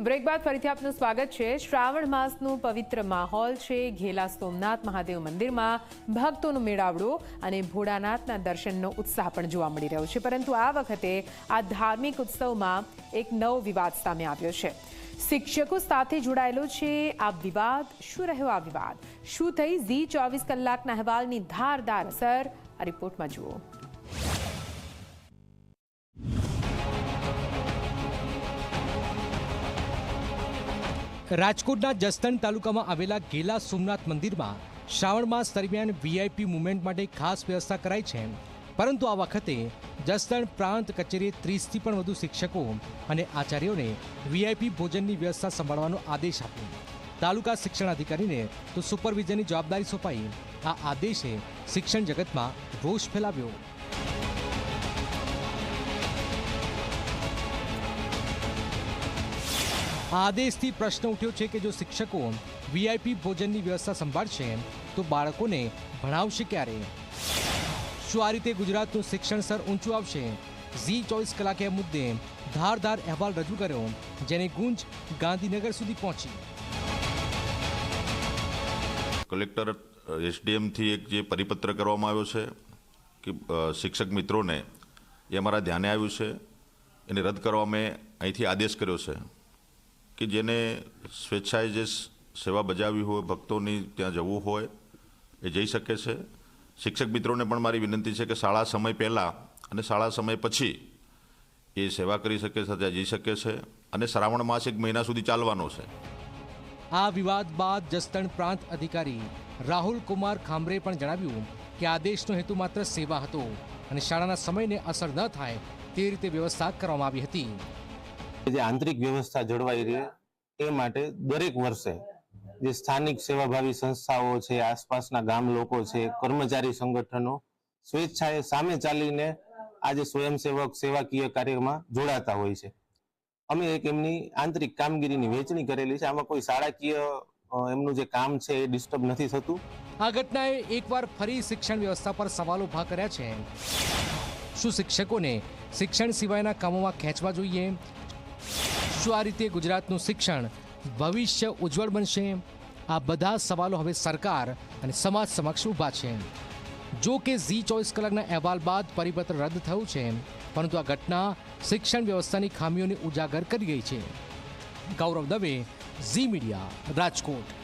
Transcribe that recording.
Break બાદ ફરીથી આપનું સ્વાગત છે. શ્રાવણ માસનું પવિત્ર માહોલ છે. ઘેલા સોમનાથ મહાદેવ મંદિરમાં ભક્તોનો મેળાવડો અને ભોળાનાથના દર્શનનો ઉત્સાહ પણ જોવા મળી રહ્યો છે. પરંતુ આ વખતે આ ધાર્મિક ઉત્સવમાં એક નવો વિવાદ સામે આવ્યો છે. શિક્ષકો સાથે જોડાયેલો છે. આ વિવાદ શું રહ્યો? આ વિવાદ શું થઈ? ઝી ચોવીસ કલાકના અહેવાલની ધારદાર અસર. આ રિપોર્ટમાં જુઓ. રાજકોટના જસદણ તાલુકામાં આવેલા ગેલા સોમનાથ મંદિરમાં શ્રાવણ માસ દરમિયાન વીઆઈપી મુવમેન્ટ માટે ખાસ વ્યવસ્થા કરાઈ છે. પરંતુ આ વખતે જસદણ પ્રાંત કચેરીએ ત્રીસથી પણ વધુ શિક્ષકો અને આચાર્યોને વીઆઈપી ભોજનની વ્યવસ્થા સંભાળવાનો આદેશ આપ્યો. તાલુકા શિક્ષણ અધિકારીને તો સુપરવિઝનની જવાબદારી સોંપાઈ. આ આદેશે શિક્ષણ જગતમાં રોષ ફેલાવ્યો. આ આદેશથી પ્રશ્ન ઉઠ્યો છે કે જો શિક્ષકો વીઆઈપી ભોજનની વ્યવસ્થા સંભાળશે, તો બાળકોને ભણાવશે ક્યારે? શું આ રીતે ગુજરાતનું શિક્ષણ સ્તર ઊંચું આવશે? ઝી ચોવીસ કલાકે મુદ્દે ધારધાર અહેવાલ રજૂ કર્યો, જેની ગુંજ ગાંધીનગર સુધી પહોંચી. કલેક્ટર એસડીએમથી એક જે પરિપત્ર કરવામાં આવ્યો છે કે શિક્ષક મિત્રોને એ અમારા ધ્યાને આવ્યું છે. એને રદ કરવા મેં અહીંથી આદેશ કર્યો છે. કે જેને સ્વેચ્છાએ જે સેવા બજાવી હોય, ભક્તોની ત્યાં જવું હોય, એ જઈ શકે છે. શિક્ષક મિત્રોને પણ મારી વિનંતી છે કે શાળા સમય પહેલાં અને શાળા સમય પછી એ સેવા કરી શકે છે, ત્યાં જઈ શકે છે અને શ્રાવણ માસ એક મહિના સુધી ચાલવાનો છે. આ વિવાદ બાદ જસદણ પ્રાંત અધિકારી રાહુલ કુમાર ખામરે પણ જણાવ્યું કે આદેશનો હેતુ માત્ર સેવા હતો અને શાળાના સમયને અસર ન થાય તે રીતે વ્યવસ્થા કરવામાં આવી હતી. જે આંતરિક વ્યવસ્થા જળવાઈ રહે એ માટે દરેક વર્ષે જે સ્થાનિક સેવાભાવી સંસ્થાઓ છે, આસપાસના ગામ લોકો છે, કર્મચારી સંગઠનો સ્વેચ્છાએ સામે ચાલીને આજે સ્વયંસેવક સેવાકીય કાર્યમાં જોડાતા હોય છે. અમે એક એમની આંતરિક કામગીરીની વહેંચણી કરેલી છે. આમાં કોઈ શાળાકીય એમનું જે કામ છે એ ડિસ્ટર્બ નથી થતું. આ ઘટનાએ એકવાર ફરી શિક્ષણ વ્યવસ્થા પર સવાલો ઊભા કર્યા છે. શું શિક્ષકોને શિક્ષણ સિવાયના કામોમાં ખેંચવા જોઈએ? શું આ રીતે ગુજરાતનું શિક્ષણ ભવિષ્ય ઉજ્જવળ બનશે? આ બધા સવાલો હવે સરકાર અને સમાજ સમક્ષ ઊભા છે. જો કે ઝી ચોવીસ કલાકના અહેવાલ બાદ પરિપત્ર રદ થયું છે, પરંતુ આ ઘટના શિક્ષણ વ્યવસ્થાની ખામીઓને ઉજાગર કરી ગઈ છે. ગૌરવ દવે, ઝી મીડિયા, રાજકોટ.